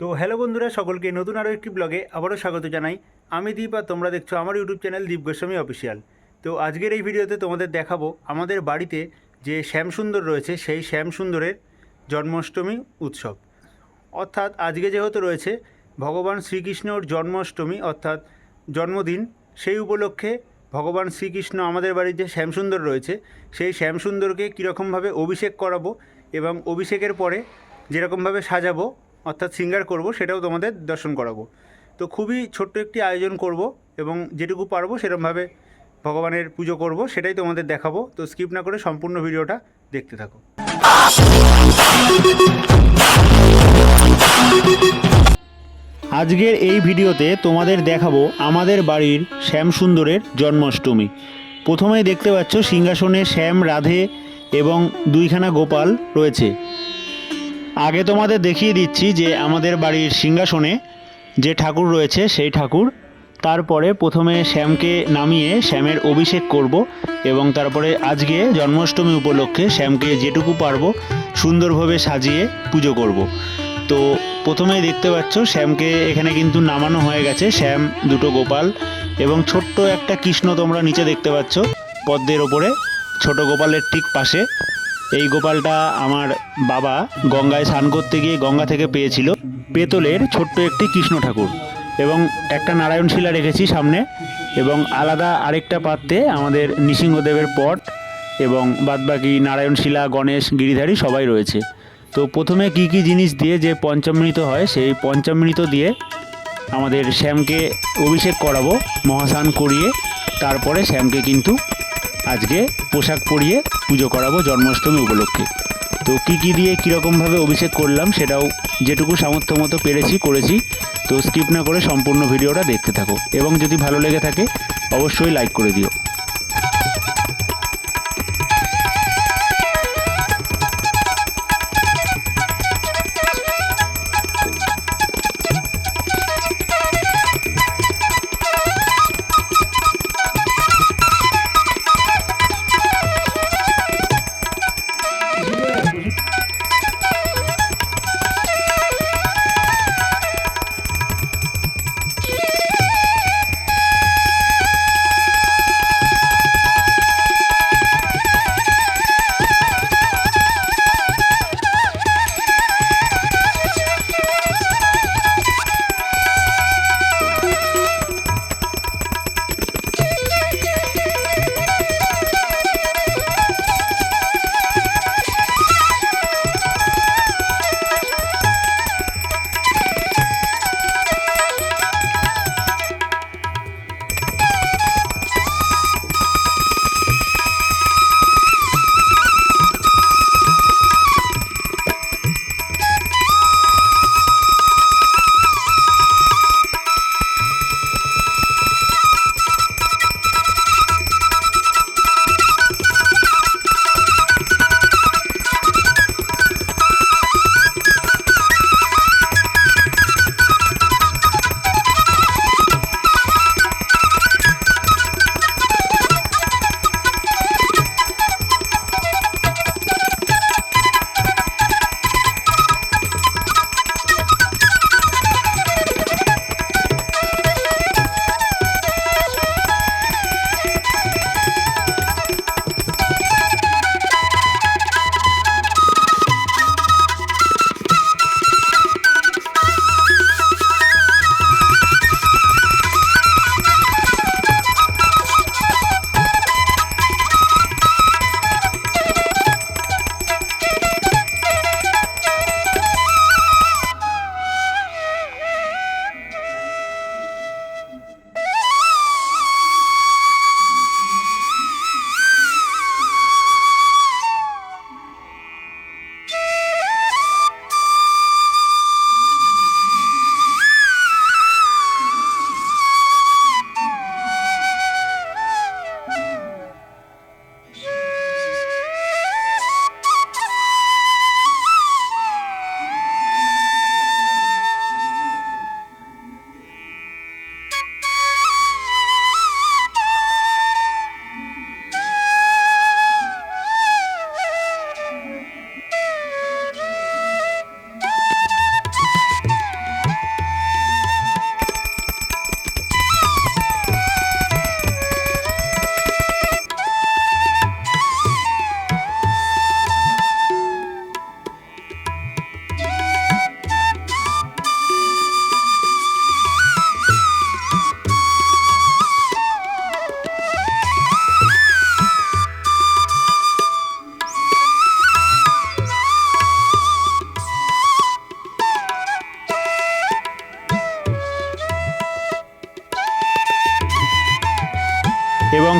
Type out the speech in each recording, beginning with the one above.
তো হ্যালো বন্ধুরা, সকলকে নতুন আরও একটি ব্লগে আবারও স্বাগত জানাই। আমি দীপ আর তোমরা দেখছ আমার YouTube channel Deep Goswami official তো আজকের এই ভিডিওতে তোমাদের দেখাবো আমাদের বাড়িতে যে শ্যামসুন্দর রয়েছে, সেই শ্যামসুন্দরের জন্মাষ্টমী উৎসব। অর্থাৎ আজকে যেহেতু রয়েছে, ভগবান শ্রীকৃষ্ণর জন্মাষ্টমী, অর্থাৎ জন্মদিন, সেই উপলক্ষে ভগবান শ্রীকৃষ্ণ আমাদের বাড়ির যে শ্যামসুন্দর রয়েছে। সেই শ্যামসুন্দরকে কীরকমভাবে অভিষেক করাবো এবং অভিষেকের পরে যেরকমভাবে সাজাবো অর্থাৎ সিঙ্গার করব, সেটাও তোমাদের দর্শন করাবো। তো খুবই ছোট্ট একটি আয়োজন করব এবং যেটুকু পারব সেরকমভাবে ভগবানের পুজো করব, সেটাই তোমাদের দেখাবো। তো স্কিপ না করে সম্পূর্ণ ভিডিওটা দেখতে থাকো। আজকের এই ভিডিওতে তোমাদের দেখাবো আমাদের বাড়ির শ্যামসুন্দরের জন্মাষ্টমী। প্রথমেই দেখতে পাচ্ছ সিংহাসনে শ্যাম, রাধে এবং দুইখানা গোপাল রয়েছে। আগে তোমাদের দেখিয়ে দিচ্ছি যে আমাদের বাড়ির সিংহাসনে যে ঠাকুর রয়েছে, সেই ঠাকুর। তারপরে প্রথমে শ্যামকে নামিয়ে শ্যামের অভিষেক করব এবং তারপরে আজকে জন্মাষ্টমী উপলক্ষে শ্যামকে যেটুকু পারব সুন্দরভাবে সাজিয়ে পুজো করব। তো প্রথমে দেখতে পাচ্ছ শ্যামকে এখানে কিন্তু নামানো হয়ে গেছে। শ্যাম, দুটো গোপাল এবং ছোট্ট একটা কৃষ্ণ তোমরা নিচে দেখতে পাচ্ছ। পদ্মের ওপরে ছোট গোপালের ঠিক পাশে। এই গোপালটা আমার বাবা গঙ্গায় স্নান করতে গিয়ে গঙ্গা থেকে পেয়েছিল পেতলের ছোট্ট একটি কৃষ্ণ ঠাকুর। এবং একটা নারায়ণ শিলা রেখেছি সামনে এবং আলাদা আরেকটা পাত্রে আমাদের নৃসিংহদেবের পট এবং বাদবাকি নারায়ণ শিলা গণেশ, গিরিধারী সবাই রয়েছে। তো প্রথমে কি কি জিনিস দিয়ে যে পঞ্চামৃত হয়, সেই পঞ্চামৃত দিয়ে আমাদের শ্যামকে অভিষেক করাবো, মহাস্নান করিয়ে তারপরে শ্যামকে কিন্তু আজকে পোশাক পরিয়ে পুজো করাবো জন্মাষ্টমী উপলক্ষে। তো কী কী দিয়ে কীরকমভাবে অভিষেক করলাম সেটাও যেটুকু সামর্থ্য মতো পেরেছি, করেছি, তো স্কিপ না করে সম্পূর্ণ ভিডিওটা দেখতে থাকো। এবং যদি ভালো লেগে থাকে, অবশ্যই লাইক করে দিও।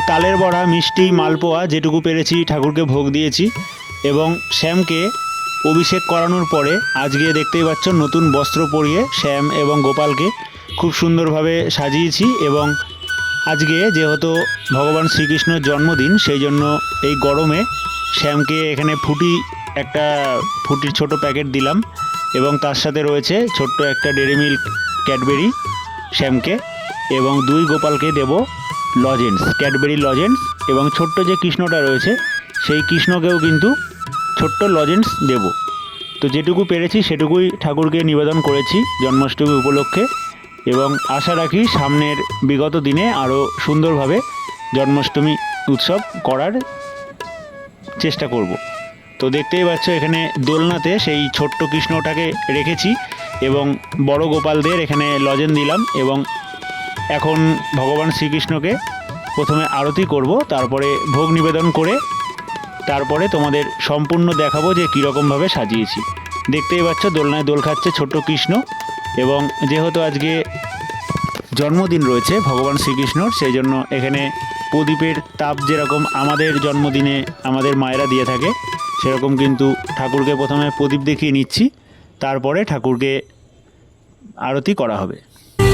তালের বড়া, মিষ্টি, মালপোয়া যেটুকু পেরেছি, ঠাকুরকে ভোগ দিয়েছি এবং শ্যামকে অভিষেক করানোর পরে আজকে দেখতেই পাচ্ছ নতুন বস্ত্র পরিয়ে শ্যাম এবং গোপালকে খুব সুন্দরভাবে সাজিয়েছি এবং আজকে যেহেতু ভগবান শ্রীকৃষ্ণের জন্মদিন, সেই জন্য এই গরমে শ্যামকে এখানে ফুটি একটা ফুটির ছোট প্যাকেট দিলাম এবং তার সাথে রয়েছে ছোট্ট একটা ডেরি মিল্ক ক্যাডবেরি শ্যামকে এবং দুই গোপালকে দেব লজেন্স ক্যাডবেরি লজেন্স এবং ছোট্ট যে কৃষ্ণটা রয়েছে, সেই কৃষ্ণকেও কিন্তু ছোট্ট লজেন্স দেব। তো যেটুকু পেরেছি সেটুকুই ঠাকুরকে নিবেদন করেছি জন্মাষ্টমী উপলক্ষে এবং আশা রাখি সামনের বিগত দিনে আরও সুন্দরভাবে জন্মাষ্টমী উৎসব করার চেষ্টা করব। তো দেখতেই পাচ্ছ এখানে দোলনাতে সেই ছোট্ট কৃষ্ণটাকে রেখেছি এবং বড় গোপালদের এখানে লজেন দিলাম এবং এখন ভগবান শ্রীকৃষ্ণকে প্রথমে আরতি করব, তারপরে ভোগ নিবেদন করে, তারপরে তোমাদের সম্পূর্ণ দেখাবো যে কীরকমভাবে সাজিয়েছি। দেখতেই পাচ্ছ, দোলনায় দোল খাচ্ছে ছোট্ট কৃষ্ণ এবং যেহেতু আজকে জন্মদিন রয়েছে ভগবান শ্রীকৃষ্ণর, সেই জন্য এখানে প্রদীপের তাপ যেরকম আমাদের জন্মদিনে আমাদের মায়েরা দিয়ে থাকে, সেরকম কিন্তু ঠাকুরকে প্রথমে প্রদীপ দেখিয়ে নিচ্ছি, তারপরে ঠাকুরকে আরতি করা হবে।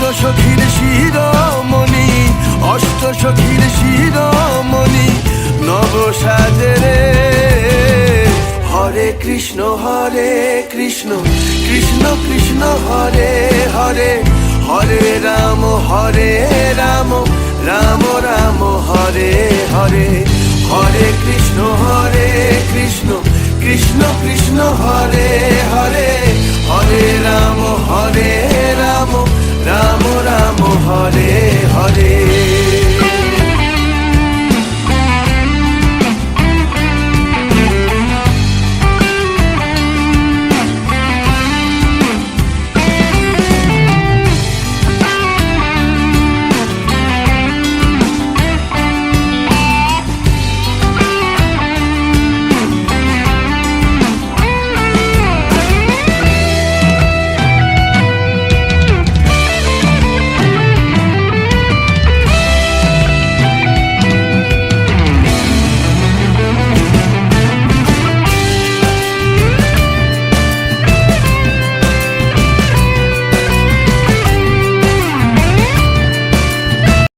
অষ্ট সখীর শিরোমণি অষ্ট সখীর শিরোমণি, নব সাজরে হরে কৃষ্ণ হরে কৃষ্ণ কৃষ্ণ কৃষ্ণ, হরে হরে হরে রাম হরে রাম রাম রাম, হরে হরে হরে কৃষ্ণ হরে কৃষ্ণ কৃষ্ণ কৃষ্ণ, হরে হরে হরে রাম রাম হরে হরে।